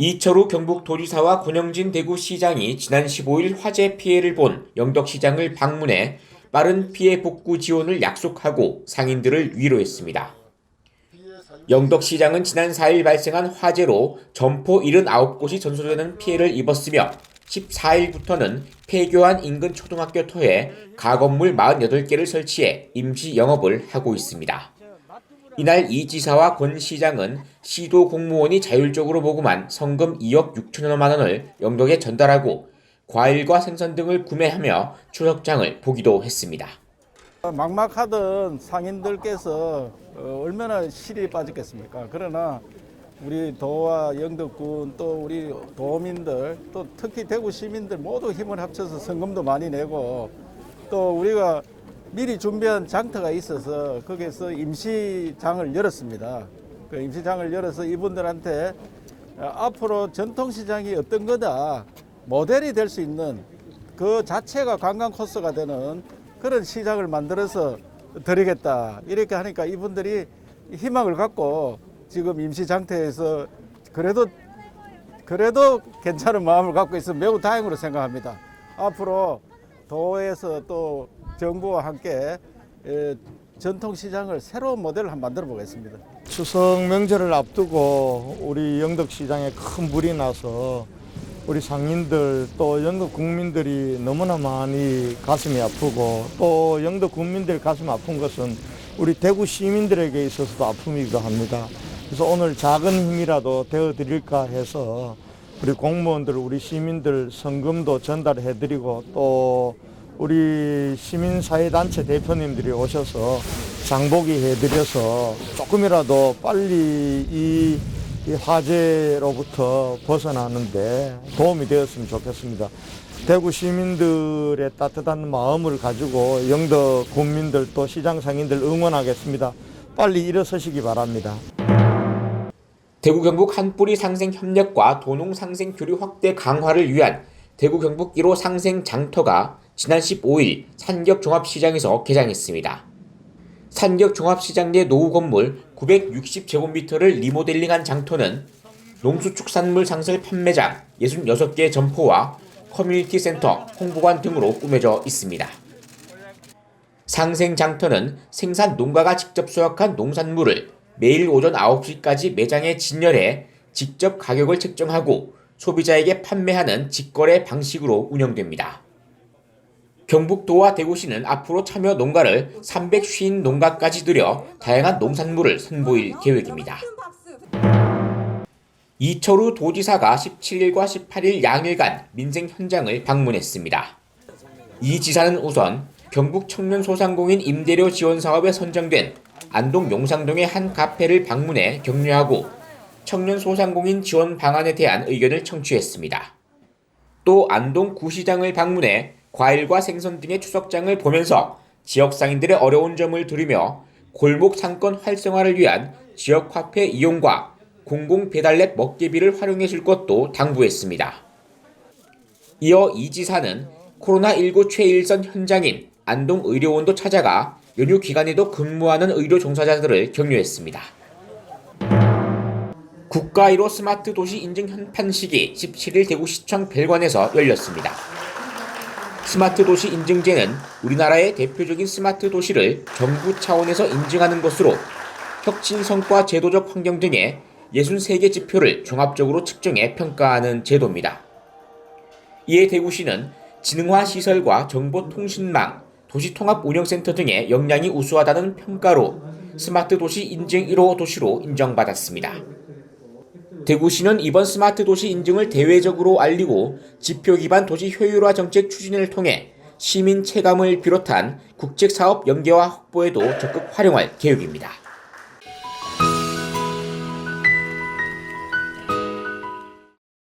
이철우 경북도지사와 권영진 대구시장이 지난 15일 화재 피해를 본 영덕시장을 방문해 빠른 피해 복구 지원을 약속하고 상인들을 위로했습니다. 영덕시장은 지난 4일 발생한 화재로 점포 79곳이 전소되는 피해를 입었으며 14일부터는 폐교한 인근 초등학교 터에 가건물 48개를 설치해 임시 영업을 하고 있습니다. 이날 이 지사와 권 시장은 시도 공무원이 자율적으로 모금한 성금 2억 6천여만 원을 영덕에 전달하고 과일과 생선 등을 구매하며 추석장을 보기도 했습니다. 막막하던 상인들께서 어, 얼마나 실이 빠졌겠습니까? 그러나 우리 도와 영덕군 또 우리 도민들 또 특히 대구 시민들 모두 힘을 합쳐서 성금도 많이 내고 또 우리가 미리 준비한 장터가 있어서 거기에서 임시장을 열었습니다. 그 임시장을 열어서 이분들한테 어, 앞으로 전통시장이 어떤 거다 모델이 될 수 있는 그 자체가 관광 코스가 되는 그런 시장을 만들어서 드리겠다 이렇게 하니까 이분들이 희망을 갖고 지금 임시장터에서 그래도 그래도 괜찮은 마음을 갖고 있어 매우 다행으로 생각합니다. 앞으로 도에서 또 정부와 함께 에, 전통시장을 새로운 모델을 한번 만들어 보겠습니다. 추석 명절을 앞두고 우리 영덕시장에 큰 불이 나서 우리 상인들 또 영덕 국민들이 너무나 많이 가슴이 아프고 또 영덕 국민들 가슴 아픈 것은 우리 대구 시민들에게 있어서도 아픔이기도 합니다. 그래서 오늘 작은 힘이라도 되어 드릴까 해서 우리 공무원들, 우리 시민들 성금도 전달해 드리고 또 우리 시민사회단체 대표님들이 오셔서 장보기 해드려서 조금이라도 빨리 이, 이 화재로부터 벗어나는데 도움이 되었으면 좋겠습니다. 대구 시민들의 따뜻한 마음을 가지고 영덕 국민들 또 시장 상인들 응원하겠습니다. 빨리 일어서시기 바랍니다. 대구 경북 한뿌리 상생 협력과 도농 상생 교류 확대 강화를 위한 대구 경북 1호 상생 장터가 지난 15일 산격 종합시장에서 개장했습니다. 산격 종합시장 내 노후 건물 960제곱미터를 리모델링한 장터는 농수축산물 상설 판매장 66개 점포와 커뮤니티 센터, 홍보관 등으로 꾸며져 있습니다. 상생 장터는 생산 농가가 직접 수확한 농산물을 매일 오전 9시까지 매장에 진열해 직접 가격을 책정하고 소비자에게 판매하는 직거래 방식으로 운영됩니다. 경북도와 대구시는 앞으로 참여 농가를 350 농가까지 들여 다양한 농산물을 선보일 계획입니다. 이철우 도지사가 17일과 18일 양일간 민생 현장을 방문했습니다. 이 지사는 우선 경북 청년 소상공인 임대료 지원 사업에 선정된 안동 용상동의 한 카페를 방문해 격려하고 청년 소상공인 지원 방안에 대한 의견을 청취했습니다. 또 안동 구시장을 방문해 과일과 생선 등의 추석장을 보면서 지역 상인들의 어려운 점을 들으며 골목 상권 활성화를 위한 지역 화폐 이용과 공공 배달앱 먹개비를 활용해 줄 것도 당부했습니다. 이어 이 지사는 코로나19 최일선 현장인 안동 의료원도 찾아가 연휴 기간에도 근무하는 의료 종사자들을 격려했습니다. 국가 1호 스마트 도시 인증 현판 식이 17일 대구시청 별관에서 열렸습니다. 스마트 도시 인증제는 우리나라의 대표적인 스마트 도시를 정부 차원에서 인증하는 것으로 혁신 성과 제도적 환경 등의 63개 지표를 종합적으로 측정해 평가하는 제도입니다. 이에 대구시는 지능화 시설과 정보통신망, 도시통합운영센터 등의 역량이 우수하다는 평가로 스마트 도시 인증 1호 도시로 인정받았습니다. 대구시는 이번 스마트 도시 인증을 대외적으로 알리고 지표 기반 도시 효율화 정책 추진을 통해 시민 체감을 비롯한 국책 사업 연계와 확보에도 적극 활용할 계획입니다.